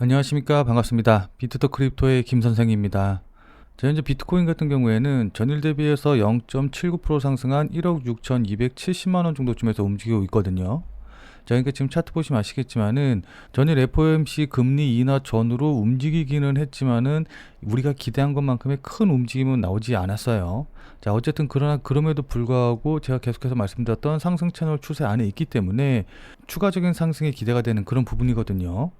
안녕하십니까 반갑습니다. 비트더 크립토의 김 선생입니다. 자, 현재 비트코인 같은 경우에는 전일 대비해서 0.79% 상승한 1억 6,270만 원 정도쯤에서 움직이고 있거든요. 자, 그러니까 지금 차트 보시면 아시겠지만은 전일 FOMC 금리 인하 전으로 움직이기는 했지만은 우리가 기대한 것만큼의 큰 움직임은 나오지 않았어요. 자, 어쨌든 그러나 그럼에도 불구하고 제가 계속해서 말씀드렸던 상승 채널 추세 안에 있기 때문에 추가적인 상승이 기대가 되는 그런 부분이거든요.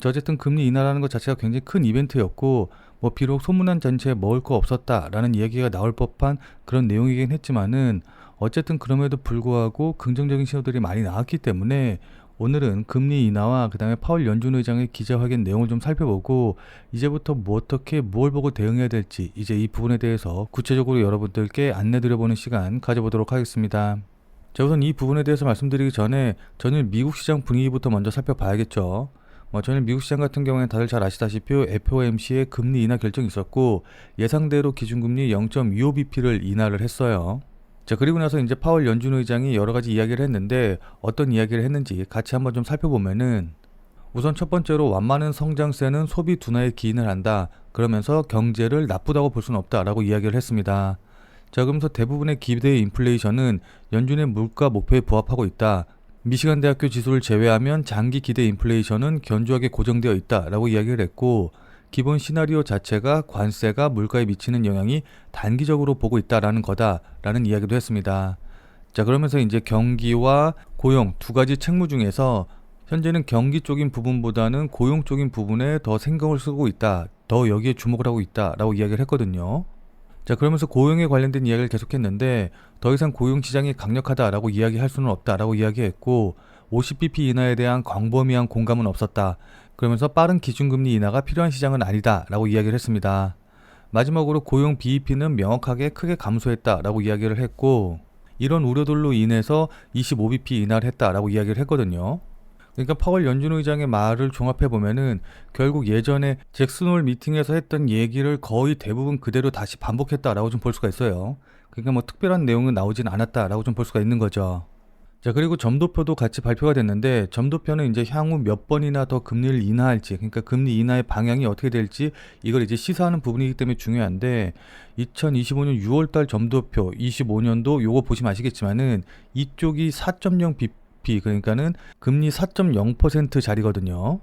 자, 어쨌든 금리 인하라는 것 자체가 굉장히 큰 이벤트였고 뭐 비록 소문난 전체에 먹을 거 없었다라는 이야기가 나올 법한 그런 내용이긴 했지만은 어쨌든 그럼에도 불구하고 긍정적인 신호들이 많이 나왔기 때문에 오늘은 금리 인하와 그다음에 파월 연준 의장의 기자회견 내용을 좀 살펴보고 이제부터 뭐 어떻게 뭘 보고 대응해야 될지 이제 이 부분에 대해서 구체적으로 여러분들께 안내 드려보는 시간 가져보도록 하겠습니다. 자 우선 이 부분에 대해서 말씀드리기 전에 전일 미국 시장 분위기부터 먼저 살펴봐야겠죠. 뭐 전일 미국 시장 같은 경우에는 다들 잘 아시다시피 FOMC의 금리 인하 결정이 있었고 예상대로 기준금리 0.25bp를 인하를 했어요. 자 그리고 나서 이제 파월 연준 의장이 여러 가지 이야기를 했는데 어떤 이야기를 했는지 같이 한번 좀 살펴보면은 우선 첫 번째로 완만한 성장세는 소비 둔화에 기인을 한다. 그러면서 경제를 나쁘다고 볼 수는 없다라고 이야기를 했습니다. 자 그러면서 대부분의 기대 인플레이션은 연준의 물가 목표에 부합하고 있다. 미시간 대학교 지수를 제외하면 장기 기대 인플레이션은 견조하게 고정되어 있다라고 이야기를 했고 기본 시나리오 자체가 관세가 물가에 미치는 영향이 단기적으로 보고 있다라는 거다라는 이야기도 했습니다. 자 그러면서 이제 경기와 고용 두 가지 책무 중에서 현재는 경기 쪽인 부분보다는 고용 쪽인 부분에 더 생각을 쓰고 있다. 더 여기에 주목을 하고 있다라고 이야기를 했거든요. 자 그러면서 고용에 관련된 이야기를 계속했는데 더 이상 고용 시장이 강력하다라고 이야기할 수는 없다라고 이야기했고 50bp 인하에 대한 광범위한 공감은 없었다. 그러면서 빠른 기준금리 인하가 필요한 시장은 아니다라고 이야기를 했습니다. 마지막으로 고용 BEP는 명확하게 크게 감소했다라고 이야기를 했고 이런 우려들로 인해서 25bp 인하를 했다라고 이야기를 했거든요. 그러니까 파월 연준 의장의 말을 종합해 보면은 결국 예전에 잭슨홀 미팅에서 했던 얘기를 거의 대부분 그대로 다시 반복했다라고 좀 볼 수가 있어요. 그러니까 뭐 특별한 내용은 나오진 않았다라고 좀 볼 수가 있는 거죠. 자 그리고 점도표도 같이 발표가 됐는데 점도표는 이제 향후 몇 번이나 더 금리를 인하할지 그러니까 금리 인하의 방향이 어떻게 될지 이걸 이제 시사하는 부분이기 때문에 중요한데 2025년 6월 달 점도표 25년도 요거 보시면 아시겠지만은 이쪽이 4.0 BP 그러니까는 금리 4.0% 자리거든요.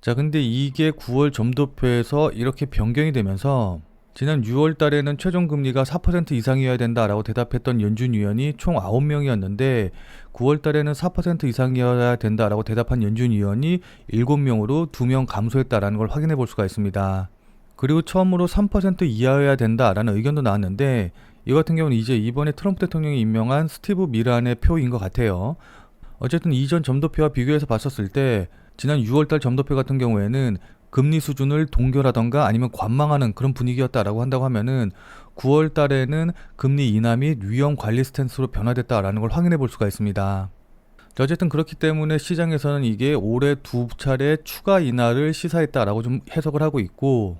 자 근데 이게 9월 점도표에서 이렇게 변경이 되면서 지난 6월 달에는 최종 금리가 4% 이상이어야 된다라고 대답했던 연준 위원이 총 9명이었는데 9월 달에는 4% 이상이어야 된다라고 대답한 연준 위원이 7명으로 2명 감소했다라는 걸 확인해 볼 수가 있습니다. 그리고 처음으로 3% 이하여야 된다라는 의견도 나왔는데 이 같은 경우는 이제 이번에 트럼프 대통령이 임명한 스티브 미란의 표인 것 같아요. 어쨌든 이전 점도표와 비교해서 봤었을 때 지난 6월달 점도표 같은 경우에는 금리 수준을 동결하던가 아니면 관망하는 그런 분위기였다라고 한다고 하면은 9월 달에는 금리 인하 및 위험 관리 스탠스로 변화됐다라는 걸 확인해 볼 수가 있습니다. 자, 어쨌든 그렇기 때문에 시장에서는 이게 올해 두 차례 추가 인하를 시사했다라고 좀 해석을 하고 있고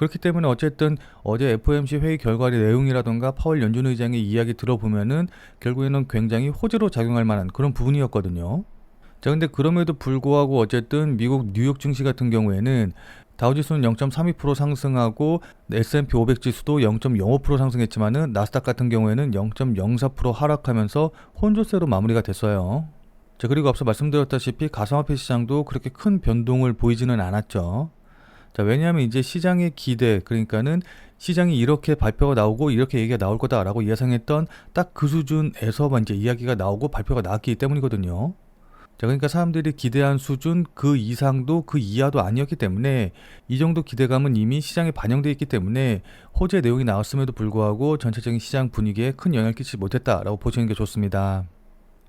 그렇기 때문에 어쨌든 어제 FOMC 회의 결과 내용이라던가 파월 연준 의장의 이야기 들어보면은 결국에는 굉장히 호재로 작용할 만한 그런 부분이었거든요. 자, 근데 그럼에도 불구하고 어쨌든 미국 뉴욕 증시 같은 경우에는 다우지수는 0.32% 상승하고 S&P 500 지수도 0.05% 상승했지만은 나스닥 같은 경우에는 0.04% 하락하면서 혼조세로 마무리가 됐어요. 자, 그리고 앞서 말씀드렸다시피 가상화폐 시장도 그렇게 큰 변동을 보이지는 않았죠. 자, 왜냐하면 이제 시장의 기대, 그러니까는 시장이 이렇게 발표가 나오고 이렇게 얘기가 나올 거다라고 예상했던 딱 그 수준에서만 이제 이야기가 나오고 발표가 나왔기 때문이거든요. 자, 그러니까 사람들이 기대한 수준 그 이상도 그 이하도 아니었기 때문에 이 정도 기대감은 이미 시장에 반영되어 있기 때문에 호재 내용이 나왔음에도 불구하고 전체적인 시장 분위기에 큰 영향을 끼치지 못했다라고 보시는 게 좋습니다.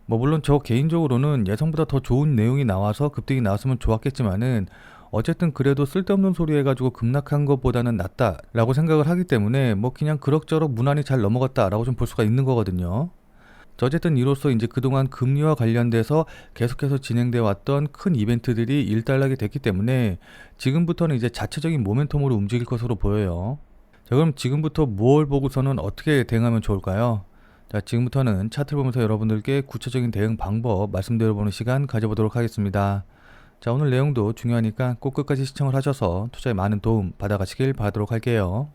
뭐 물론 저 개인적으로는 예상보다 더 좋은 내용이 나와서 급등이 나왔으면 좋았겠지만은 어쨌든 그래도 쓸데없는 소리 해가지고 급락한 것보다는 낫다라고 생각을 하기 때문에 뭐 그냥 그럭저럭 무난히 잘 넘어갔다라고 좀 볼 수가 있는 거거든요. 어쨌든 이로써 이제 그동안 금리와 관련돼서 계속해서 진행되어 왔던 큰 이벤트들이 일단락이 됐기 때문에 지금부터는 이제 자체적인 모멘텀으로 움직일 것으로 보여요. 자, 그럼 지금부터 뭘 보고서는 어떻게 대응하면 좋을까요? 자, 지금부터는 차트를 보면서 여러분들께 구체적인 대응 방법 말씀드려보는 시간 가져보도록 하겠습니다. 자, 오늘 내용도 중요하니까 꼭 끝까지 시청을 하셔서 투자에 많은 도움 받아가시길 바라도록 할게요.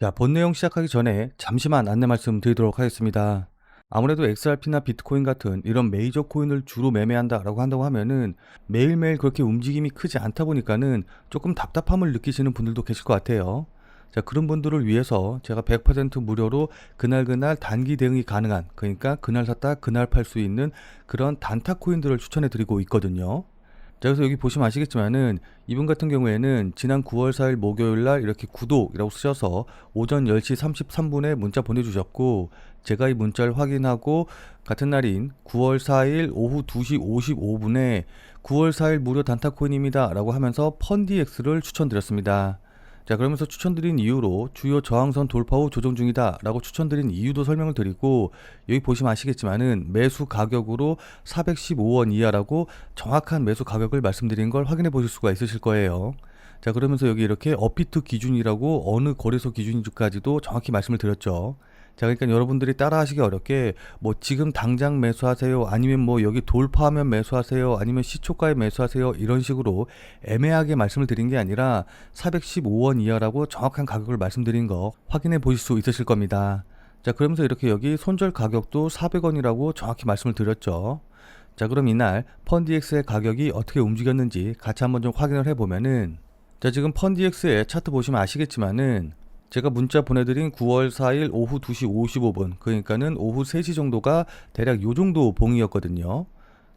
자, 본 내용 시작하기 전에 잠시만 안내 말씀 드리도록 하겠습니다. 아무래도 XRP나 비트코인 같은 이런 메이저 코인을 주로 매매한다라고 한다고 하면은 매일매일 그렇게 움직임이 크지 않다 보니까는 조금 답답함을 느끼시는 분들도 계실 것 같아요. 자, 그런 분들을 위해서 제가 100% 무료로 그날그날 단기 대응이 가능한, 그러니까 그날 샀다 그날 팔 수 있는 그런 단타 코인들을 추천해 드리고 있거든요. 자, 그래서 여기 보시면 아시겠지만은 이분 같은 경우에는 지난 9월 4일 목요일 날 이렇게 구독이라고 쓰셔서 오전 10시 33분에 문자 보내주셨고 제가 이 문자를 확인하고 같은 날인 9월 4일 오후 2시 55분에 9월 4일 무료 단타 코인입니다 라고 하면서 펀디엑스를 추천드렸습니다. 자 그러면서 추천드린 이유로 주요 저항선 돌파 후 조정 중이다 라고 추천드린 이유도 설명을 드리고 여기 보시면 아시겠지만은 매수 가격으로 415원 이하라고 정확한 매수 가격을 말씀드린 걸 확인해 보실 수가 있으실 거예요. 자 그러면서 여기 이렇게 어피트 기준이라고 어느 거래소 기준인지까지도 정확히 말씀을 드렸죠 자, 그러니까 여러분들이 따라하시기 어렵게 뭐 지금 당장 매수하세요. 아니면 뭐 여기 돌파하면 매수하세요. 아니면 시초가에 매수하세요. 이런 식으로 애매하게 말씀을 드린 게 아니라 415원 이하라고 정확한 가격을 말씀드린 거 확인해 보실 수 있으실 겁니다. 자, 그러면서 이렇게 여기 손절 가격도 400원이라고 정확히 말씀을 드렸죠. 자, 그럼 이날 펀디엑스의 가격이 어떻게 움직였는지 같이 한번 좀 확인을 해 보면은 자, 지금 펀디엑스의 차트 보시면 아시겠지만은 제가 문자 보내드린 9월 4일 오후 2시 55분 그러니까는 오후 3시 정도가 대략 요 정도 봉이었거든요.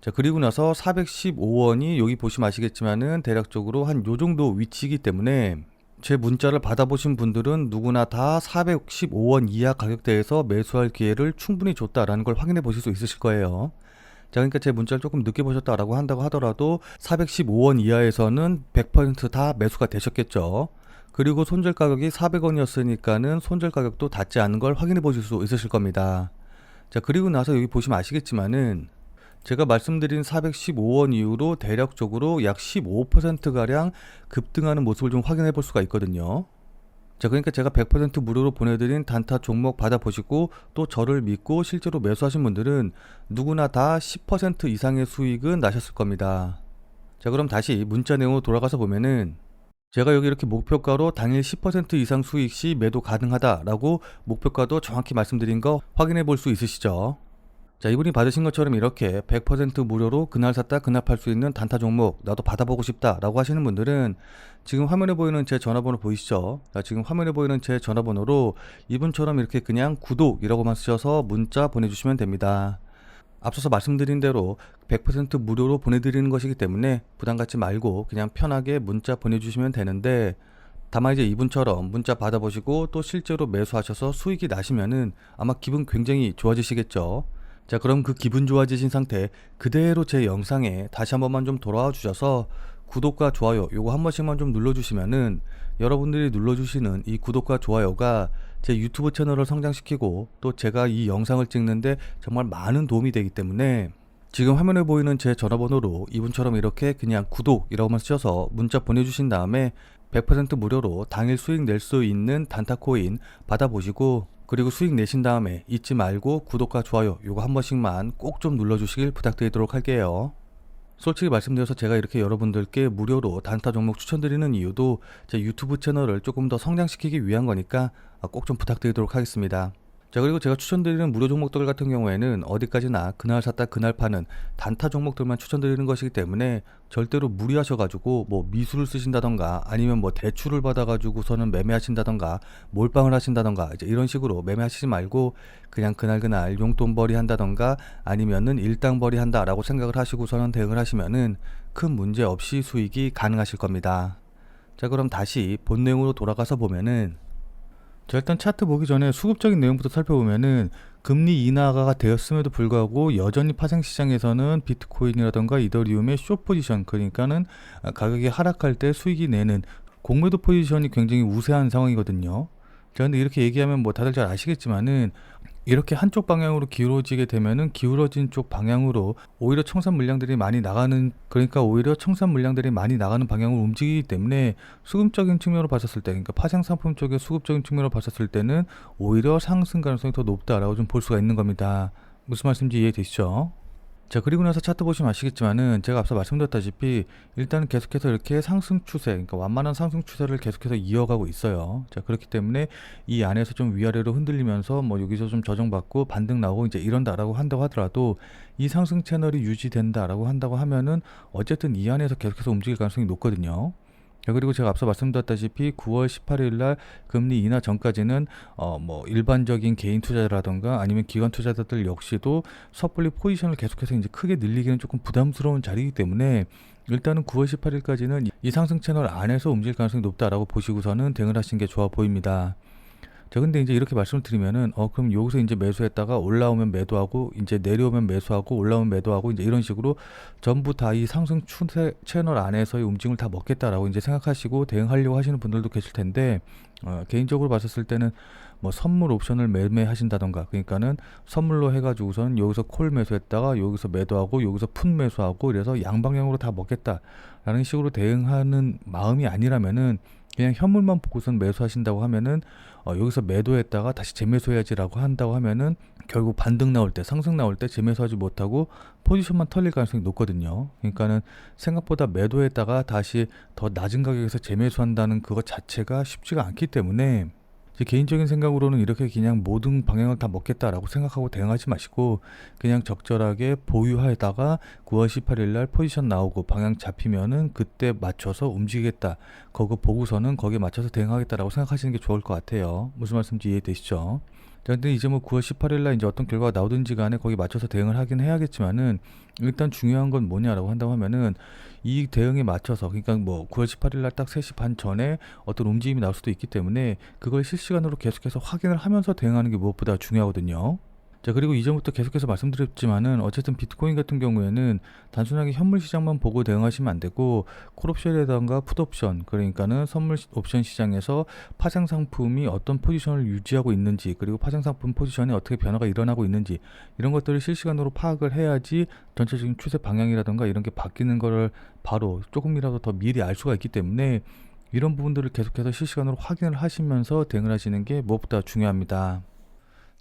자 그리고 나서 415원이 여기 보시면 아시겠지만은 대략적으로 한 요 정도 위치이기 때문에 제 문자를 받아보신 분들은 누구나 다 415원 이하 가격대에서 매수할 기회를 충분히 줬다라는 걸 확인해 보실 수 있으실 거예요. 자, 그러니까 제 문자를 조금 늦게 보셨다라고 한다고 하더라도 415원 이하에서는 100%다 매수가 되셨겠죠. 그리고 손절 가격이 400원이었으니까는 손절 가격도 닿지 않은 걸 확인해 보실 수 있으실 겁니다. 자, 그리고 나서 여기 보시면 아시겠지만은 제가 말씀드린 415원 이후로 대략적으로 약 15%가량 급등하는 모습을 좀 확인해 볼 수가 있거든요. 자, 그러니까 제가 100% 무료로 보내드린 단타 종목 받아보시고 또 저를 믿고 실제로 매수하신 분들은 누구나 다 10% 이상의 수익은 나셨을 겁니다. 자, 그럼 다시 문자 내용으로 돌아가서 보면은 제가 여기 이렇게 목표가로 당일 10% 이상 수익 시 매도 가능하다라고 목표가도 정확히 말씀드린 거 확인해 볼 수 있으시죠? 자, 이분이 받으신 것처럼 이렇게 100% 무료로 그날 샀다 그날 팔 수 있는 단타 종목 나도 받아보고 싶다라고 하시는 분들은 지금 화면에 보이는 제 전화번호 보이시죠? 자, 지금 화면에 보이는 제 전화번호로 이분처럼 이렇게 그냥 구독이라고만 쓰셔서 문자 보내주시면 됩니다. 앞서서 말씀드린 대로 100% 무료로 보내드리는 것이기 때문에 부담 갖지 말고 그냥 편하게 문자 보내주시면 되는데 다만 이제 이분처럼 문자 받아보시고 또 실제로 매수하셔서 수익이 나시면은 아마 기분 굉장히 좋아지시겠죠. 자 그럼 그 기분 좋아지신 상태 그대로 제 영상에 다시 한 번만 좀 돌아와 주셔서 구독과 좋아요 요거 한 번씩만 좀 눌러주시면은 여러분들이 눌러주시는 이 구독과 좋아요가 제 유튜브 채널을 성장시키고 또 제가 이 영상을 찍는데 정말 많은 도움이 되기 때문에 지금 화면에 보이는 제 전화번호로 이분처럼 이렇게 그냥 구독이라고만 쓰셔서 문자 보내주신 다음에 100% 무료로 당일 수익 낼 수 있는 단타코인 받아보시고 그리고 수익 내신 다음에 잊지 말고 구독과 좋아요 요거 한 번씩만 꼭 좀 눌러주시길 부탁드리도록 할게요. 솔직히 말씀드려서 제가 이렇게 여러분들께 무료로 단타 종목 추천드리는 이유도 제 유튜브 채널을 조금 더 성장시키기 위한 거니까 꼭 좀 부탁드리도록 하겠습니다. 자 그리고 제가 추천드리는 무료 종목들 같은 경우에는 어디까지나 그날 샀다 그날 파는 단타 종목들만 추천드리는 것이기 때문에 절대로 무리하셔가지고 뭐 미수를 쓰신다던가 아니면 뭐 대출을 받아가지고서는 매매하신다던가 몰빵을 하신다던가 이제 이런 식으로 매매하시지 말고 그냥 그날 그날 용돈벌이 한다던가 아니면은 일당벌이 한다라고 생각을 하시고서는 대응을 하시면은 큰 문제 없이 수익이 가능하실 겁니다. 자 그럼 다시 본 내용으로 돌아가서 보면은 자, 일단 차트 보기 전에 수급적인 내용부터 살펴보면은 금리 인하가 되었음에도 불구하고 여전히 파생 시장에서는 비트코인이라던가 이더리움의 쇼 포지션 그러니까는 가격이 하락할 때 수익이 내는 공매도 포지션이 굉장히 우세한 상황이거든요. 자, 근데 이렇게 얘기하면 뭐 다들 잘 아시겠지만은 이렇게 한쪽 방향으로 기울어지게 되면은 기울어진 쪽 방향으로 오히려 청산 물량들이 많이 나가는 그러니까 오히려 청산 물량들이 많이 나가는 방향으로 움직이기 때문에 수급적인 측면으로 봤었을 때 그러니까 파생 상품 쪽의 수급적인 측면으로 봤었을 때는 오히려 상승 가능성이 더 높다라고 좀 볼 수가 있는 겁니다. 무슨 말씀인지 이해되시죠? 자 그리고 나서 차트 보시면 아시겠지만은 제가 앞서 말씀드렸다시피 일단은 계속해서 이렇게 상승 추세 그러니까 완만한 상승 추세를 계속해서 이어가고 있어요. 자 그렇기 때문에 이 안에서 좀 위아래로 흔들리면서 뭐 여기서 좀 저정받고 반등 나오고 이제 이런다라고 한다고 하더라도 이 상승 채널이 유지된다라고 한다고 하면은 어쨌든 이 안에서 계속해서 움직일 가능성이 높거든요 자, 그리고 제가 앞서 말씀드렸다시피 9월 18일 날 금리 인하 전까지는 어 뭐 일반적인 개인 투자자라던가 아니면 기관 투자자들 역시도 섣불리 포지션을 계속해서 이제 크게 늘리기는 조금 부담스러운 자리이기 때문에 일단은 9월 18일까지는 이 상승 채널 안에서 움직일 가능성이 높다라고 보시고서는 대응을 하시는 게 좋아 보입니다. 자, 근데 이제 이렇게 말씀을 드리면은, 어, 그럼 여기서 이제 매수했다가 올라오면 매도하고, 이제 내려오면 매수하고, 올라오면 매도하고, 이제 이런 식으로 전부 다 이 상승 추세 채널 안에서의 움직임을 다 먹겠다라고 이제 생각하시고 대응하려고 하시는 분들도 계실 텐데, 어, 개인적으로 봤었을 때는 뭐 선물 옵션을 매매하신다던가, 그러니까는 선물로 해가지고선 여기서 콜 매수했다가 여기서 매도하고, 여기서 푼 매수하고, 이래서 양방향으로 다 먹겠다라는 식으로 대응하는 마음이 아니라면은, 그냥 현물만 보고선 매수하신다고 하면은 어, 여기서 매도했다가 다시 재매수해야지라고 한다고 하면은 결국 반등 나올 때 상승 나올 때 재매수하지 못하고 포지션만 털릴 가능성이 높거든요. 그러니까는 생각보다 매도했다가 다시 더 낮은 가격에서 재매수한다는 그것 자체가 쉽지가 않기 때문에 제 개인적인 생각으로는 이렇게 그냥 모든 방향을 다 먹겠다라고 생각하고 대응하지 마시고 그냥 적절하게 보유하다가 9월 18일 날 포지션 나오고 방향 잡히면은 그때 맞춰서 움직이겠다. 그거 보고서는 거기에 맞춰서 대응하겠다라고 생각하시는 게 좋을 것 같아요. 무슨 말씀인지 이해되시죠? 자, 근데 이제 뭐 9월 18일 날 이제 어떤 결과가 나오든지 간에 거기 맞춰서 대응을 하긴 해야겠지만은 일단 중요한 건 뭐냐라고 한다고 하면은 이 대응에 맞춰서 그러니까 뭐 9월 18일 날 딱 3시 반 전에 어떤 움직임이 나올 수도 있기 때문에 그걸 실시간으로 계속해서 확인을 하면서 대응하는 게 무엇보다 중요하거든요. 자 그리고 이전부터 계속해서 말씀드렸지만은 어쨌든 비트코인 같은 경우에는 단순하게 현물 시장만 보고 대응하시면 안 되고 콜옵션이라던가 풋옵션 그러니까는 선물 시- 옵션 시장에서 파생 상품이 어떤 포지션을 유지하고 있는지 그리고 파생 상품 포지션에 어떻게 변화가 일어나고 있는지 이런 것들을 실시간으로 파악을 해야지 전체적인 추세 방향이라던가 이런 게 바뀌는 거를 바로 조금이라도 더 미리 알 수가 있기 때문에 이런 부분들을 계속해서 실시간으로 확인을 하시면서 대응을 하시는 게 무엇보다 중요합니다.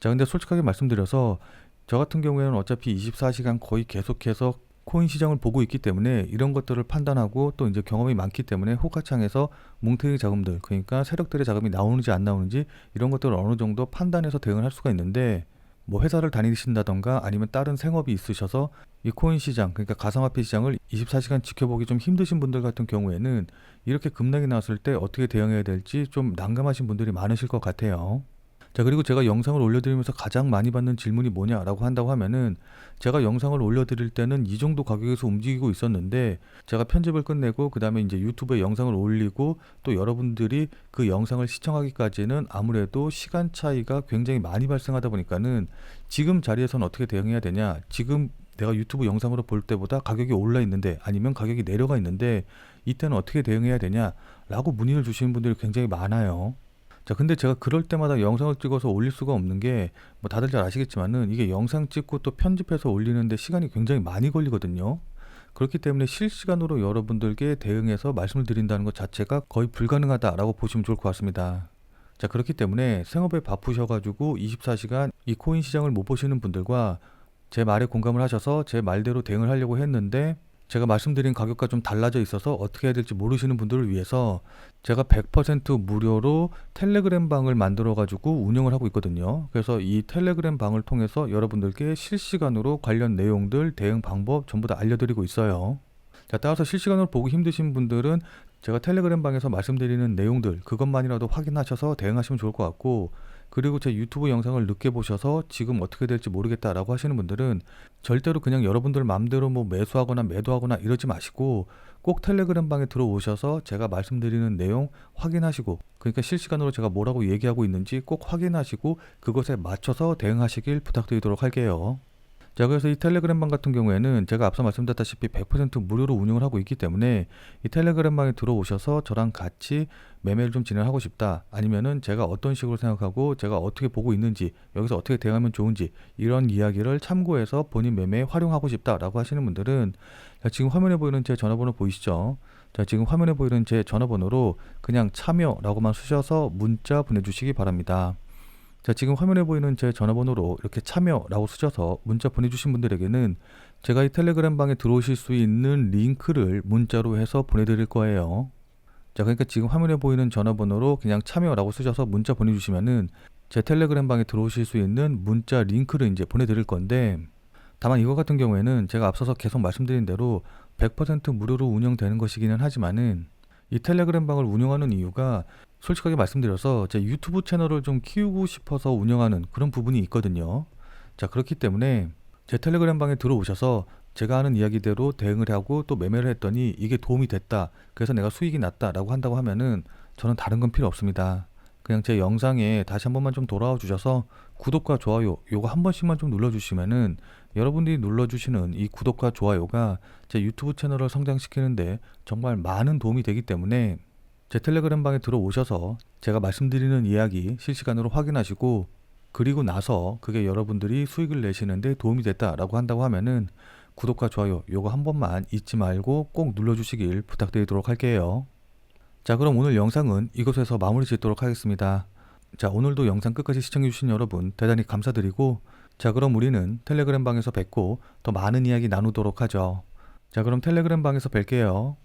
자, 근데 솔직하게 말씀드려서 저 같은 경우에는 어차피 24시간 거의 계속해서 코인 시장을 보고 있기 때문에 이런 것들을 판단하고 또 이제 경험이 많기 때문에 호가창에서 뭉태기 자금들 그러니까 세력들의 자금이 나오는지 안 나오는지 이런 것들을 어느 정도 판단해서 대응을 할 수가 있는데 뭐 회사를 다니신다던가 아니면 다른 생업이 있으셔서 이 코인 시장 그러니까 가상화폐 시장을 24시간 지켜보기 좀 힘드신 분들 같은 경우에는 이렇게 급락이 나왔을 때 어떻게 대응해야 될지 좀 난감하신 분들이 많으실 것 같아요. 자 그리고 제가 영상을 올려드리면서 가장 많이 받는 질문이 뭐냐라고 한다고 하면은 제가 영상을 올려드릴 때는 이 정도 가격에서 움직이고 있었는데 제가 편집을 끝내고 그 다음에 이제 유튜브에 영상을 올리고 또 여러분들이 그 영상을 시청하기까지는 아무래도 시간 차이가 굉장히 많이 발생하다 보니까는 지금 자리에서는 어떻게 대응해야 되냐 지금 내가 유튜브 영상으로 볼 때보다 가격이 올라 있는데 아니면 가격이 내려가 있는데 이때는 어떻게 대응해야 되냐라고 문의를 주시는 분들이 굉장히 많아요. 자, 근데 제가 그럴 때마다 영상을 찍어서 올릴 수가 없는 게, 뭐 다들 잘 아시겠지만은 이게 영상 찍고 또 편집해서 올리는데 시간이 굉장히 많이 걸리거든요. 그렇기 때문에 실시간으로 여러분들께 대응해서 말씀을 드린다는 것 자체가 거의 불가능하다라고 보시면 좋을 것 같습니다. 자, 그렇기 때문에 생업에 바쁘셔가지고 24시간 이 코인 시장을 못 보시는 분들과 제 말에 공감을 하셔서 제 말대로 대응을 하려고 했는데 제가 말씀드린 가격과 좀 달라져 있어서 어떻게 해야 될지 모르시는 분들을 위해서 제가 100% 무료로 텔레그램 방을 만들어 가지고 운영을 하고 있거든요. 그래서 이 텔레그램 방을 통해서 여러분들께 실시간으로 관련 내용들, 대응 방법 전부 다 알려드리고 있어요. 자, 따라서 실시간으로 보기 힘드신 분들은 제가 텔레그램 방에서 말씀드리는 내용들 그것만이라도 확인하셔서 대응하시면 좋을 것 같고 그리고 제 유튜브 영상을 늦게 보셔서 지금 어떻게 될지 모르겠다라고 하시는 분들은 절대로 그냥 여러분들 마음대로 뭐 매수하거나 매도하거나 이러지 마시고 꼭 텔레그램 방에 들어오셔서 제가 말씀드리는 내용 확인하시고 그러니까 실시간으로 제가 뭐라고 얘기하고 있는지 꼭 확인하시고 그것에 맞춰서 대응하시길 부탁드리도록 할게요. 자, 그래서 이 텔레그램 방 같은 경우에는 제가 앞서 말씀드렸다시피 100% 무료로 운영을 하고 있기 때문에 이 텔레그램 방에 들어오셔서 저랑 같이 매매를 좀 진행하고 싶다. 아니면은 제가 어떤 식으로 생각하고 제가 어떻게 보고 있는지 여기서 어떻게 대응하면 좋은지 이런 이야기를 참고해서 본인 매매에 활용하고 싶다라고 하시는 분들은 자, 지금 화면에 보이는 제 전화번호 보이시죠? 자, 지금 화면에 보이는 제 전화번호로 그냥 참여라고만 쓰셔서 문자 보내주시기 바랍니다. 자, 지금 화면에 보이는 제 전화번호로 이렇게 참여라고 쓰셔서 문자 보내주신 분들에게는 제가 이 텔레그램 방에 들어오실 수 있는 링크를 문자로 해서 보내드릴 거예요. 자, 그러니까 지금 화면에 보이는 전화번호로 그냥 참여라고 쓰셔서 문자 보내주시면은 제 텔레그램 방에 들어오실 수 있는 문자 링크를 이제 보내드릴 건데 다만 이거 같은 경우에는 제가 앞서서 계속 말씀드린 대로 100% 무료로 운영되는 것이기는 하지만은 이 텔레그램 방을 운영하는 이유가 솔직하게 말씀드려서 제 유튜브 채널을 좀 키우고 싶어서 운영하는 그런 부분이 있거든요. 자, 그렇기 때문에 제 텔레그램 방에 들어오셔서 제가 하는 이야기대로 대응을 하고 또 매매를 했더니 이게 도움이 됐다. 그래서 내가 수익이 났다라고 한다고 하면은 저는 다른 건 필요 없습니다. 그냥 제 영상에 다시 한 번만 좀 돌아와 주셔서 구독과 좋아요 요거 한 번씩만 좀 눌러 주시면은 여러분들이 눌러 주시는 이 구독과 좋아요가 제 유튜브 채널을 성장시키는데 정말 많은 도움이 되기 때문에 제 텔레그램 방에 들어오셔서 제가 말씀드리는 이야기 실시간으로 확인하시고 그리고 나서 그게 여러분들이 수익을 내시는데 도움이 됐다라고 한다고 하면은 구독과 좋아요 요거 한 번만 잊지 말고 꼭 눌러주시길 부탁드리도록 할게요. 자 그럼 오늘 영상은 이곳에서 마무리 짓도록 하겠습니다. 자 오늘도 영상 끝까지 시청해주신 여러분 대단히 감사드리고 자 그럼 우리는 텔레그램 방에서 뵙고 더 많은 이야기 나누도록 하죠. 자 그럼 텔레그램 방에서 뵐게요.